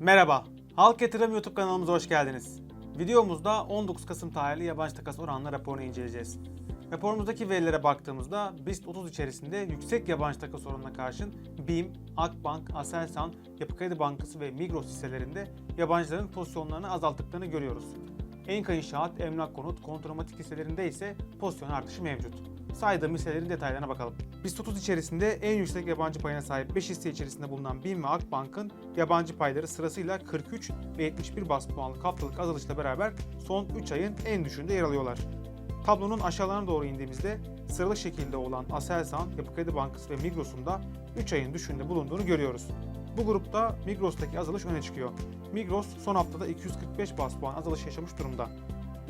Merhaba, Halk Yatırım YouTube kanalımıza hoş geldiniz. Videomuzda 19 Kasım tarihli yabancı takas oranları raporunu inceleyeceğiz. Raporumuzdaki verilere baktığımızda BIST 30 içerisinde yüksek yabancı takas oranına karşın BİM, Akbank, Aselsan, Yapı Kredi Bankası ve Migros hisselerinde yabancıların pozisyonlarını azalttıklarını görüyoruz. Enka İnşaat, Emlak Konut, Kontromatik hisselerinde ise pozisyon artışı mevcut. Saydığım hisselerin detaylarına bakalım. BIST 30 içerisinde en yüksek yabancı payına sahip 5 hisse içerisinde bulunan BİM ve Akbank'ın yabancı payları sırasıyla 43 ve 71 bas puanlık haftalık azalışla beraber son 3 ayın en düşüğünde yer alıyorlar. Tablonun aşağılarına doğru indiğimizde sıralı şekilde olan Aselsan, Yapı Kredi Bankası ve Migros'un da 3 ayın düşüğünde bulunduğunu görüyoruz. Bu grupta Migros'taki azalış öne çıkıyor. Migros son haftada 245 bas puan azalış yaşamış durumda.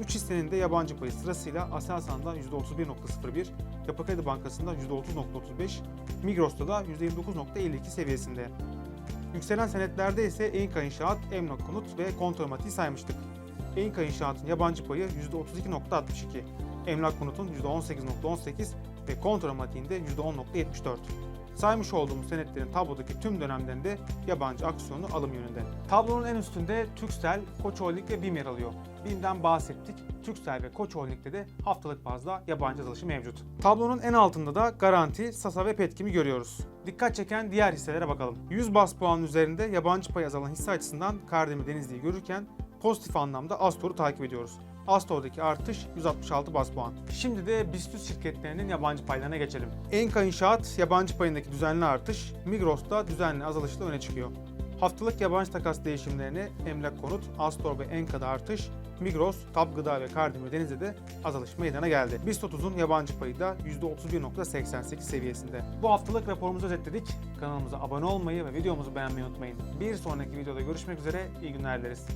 3 hissenin de yabancı payı sırasıyla Aselsan'da %31.01, Yapı Kredi Bankası'nda %30.35, Migros'ta da %29.52 seviyesinde. Yükselen senetlerde ise Enka İnşaat, Emlak Konut ve Kontromati'yi saymıştık. Enka İnşaat'ın yabancı payı %32.62, Emlak Konut'un %18.18 ve Kontromati'nin de %10.74. Saymış olduğumuz senetlerin tablodaki tüm dönemlerinde yabancı aksiyonu alım yönünde. Tablonun en üstünde Türksel, Koç Holding ve BİM yer alıyor. BİM'den bahsettik. Türksel ve Koç Holding'de de haftalık bazda yabancı azalışı mevcut. Tablonun en altında da Garanti, Sasa ve Petkim'i görüyoruz. Dikkat çeken diğer hisselere bakalım. 100 bas puanın üzerinde yabancı pay azalan hisse açısından Kardemir Denizli'yi görürken pozitif anlamda Astor'u takip ediyoruz. Astor'daki artış 166 bas puan. Şimdi de BIST şirketlerinin yabancı paylarına geçelim. Enka İnşaat yabancı payındaki düzenli artış, Migros'ta düzenli azalışla öne çıkıyor. Haftalık yabancı takas değişimlerini Emlak Konut, Astor ve Enka'da artış, Migros, Tab Gıda ve Kardemir Deniz'de de azalış meydana geldi. BIST 30'un yabancı payı da %31.88 seviyesinde. Bu haftalık raporumuzu özetledik. Kanalımıza abone olmayı ve videomuzu beğenmeyi unutmayın. Bir sonraki videoda görüşmek üzere, iyi günler dileriz.